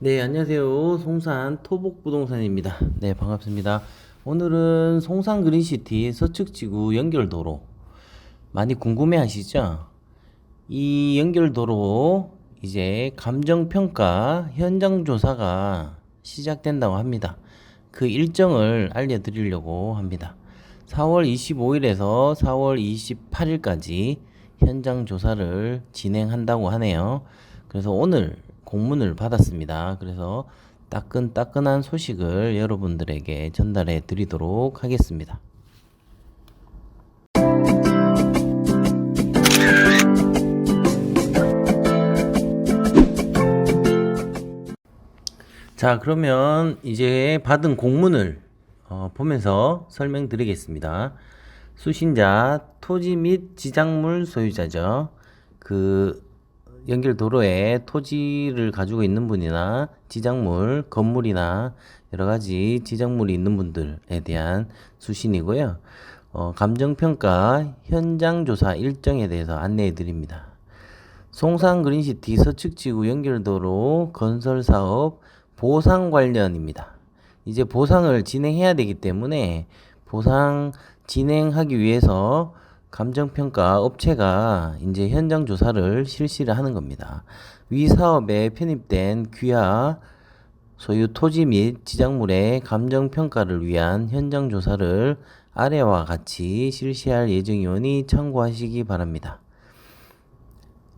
네, 안녕하세요. 송산 토복부동산입니다. 네, 반갑습니다. 오늘은 송산 그린시티 서측지구 연결도로 많이 궁금해 하시죠? 이 연결도로 이제 감정평가 현장 조사가 시작된다고 합니다. 그 일정을 알려드리려고 합니다. 4월 25일에서 4월 28일까지 현장 조사를 진행한다고 하네요. 그래서 오늘 공문을 받았습니다. 그래서 따끈따끈한 소식을 여러분들에게 전달해 드리도록 하겠습니다. 자, 그러면 이제 받은 공문을 어, 보면서 설명드리겠습니다. 수신자 토지 및 지작물 소유자죠. 그 연결 도로에 토지를 가지고 있는 분이나 지작물, 건물이나 여러 가지 지작물이 있는 분들에 대한 수신이고요. 어, 감정평가 현장 조사 일정에 대해서 안내해 드립니다. 송산 그린시티 서측지구 연결도로 건설 사업 보상 관련입니다. 이제 보상을 진행해야 되기 때문에 보상 진행하기 위해서 감정평가 업체가 이제 현장 조사를 실시를 하는 겁니다. 위 사업에 편입된 귀하 소유 토지 및 지작물의 감정평가를 위한 현장 조사를 아래와 같이 실시할 예정이오니 참고하시기 바랍니다.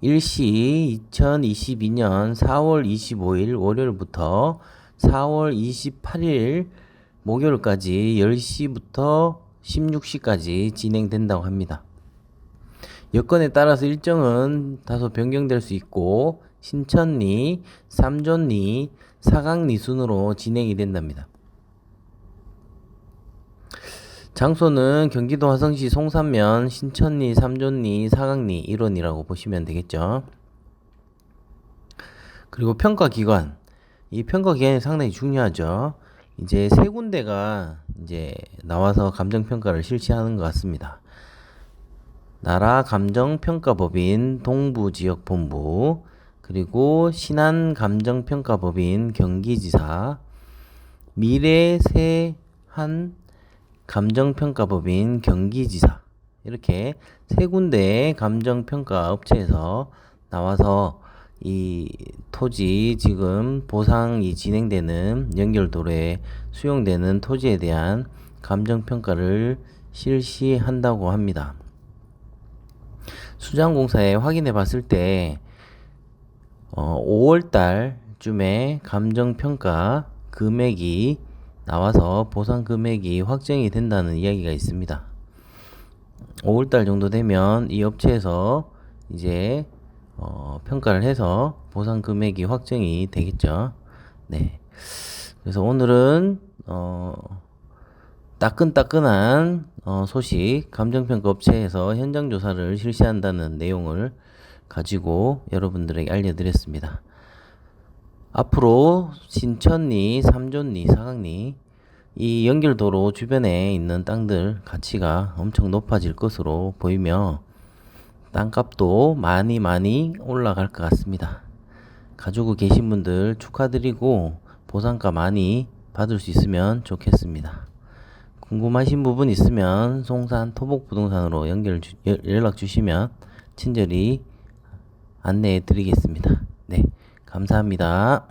일시 2022년 4월 25일 월요일부터 4월 28일 목요일까지 10시부터 16시까지 진행된다고 합니다. 여건에 따라서 일정은 다소 변경될 수 있고 신천리, 삼존리, 사강리 순으로 진행이 된답니다. 장소는 경기도 화성시 송산면 신천리, 삼존리, 사강리 일원이라고 보시면 되겠죠. 그리고 평가 기관. 이 평가 기관이 상당히 중요하죠. 이제 세 군데가 이제 나와서 감정 평가를 실시하는 것 같습니다. 나라 감정 평가법인 동부지역본부 그리고 신안 감정 평가법인 경기지사 미래세한 감정평가법인 경기지사 이렇게 세 군데의 감정평가 업체에서 나와서 이 토지 지금 보상이 진행되는 연결도로에 수용되는 토지에 대한 감정평가를 실시한다고 합니다. 수장공사에 확인해 봤을 때 어, 5월 달쯤에 감정평가 금액이 나와서 보상 금액이 확정이 된다는 이야기가 있습니다. 5월달 정도 되면 이 업체에서 이제 어, 평가를 해서 보상 금액이 확정이 되겠죠. 네. 그래서 오늘은 어, 따끈따끈한 어, 소식 감정평가 업체에서 현장 조사를 실시한다는 내용을 가지고 여러분들에게 알려드렸습니다. 앞으로 신천리, 삼존리, 사강리 이 연결도로 주변에 있는 땅들 가치가 엄청 높아질 것으로 보이며 땅값도 많이 많이 올라갈 것 같습니다. 가지고 계신 분들 축하드리고 보상가 많이 받을 수 있으면 좋겠습니다. 궁금하신 부분 있으면 송산 토복부동산으로 연결 주, 연락 주시면 친절히 안내해 드리겠습니다. 네. 감사합니다.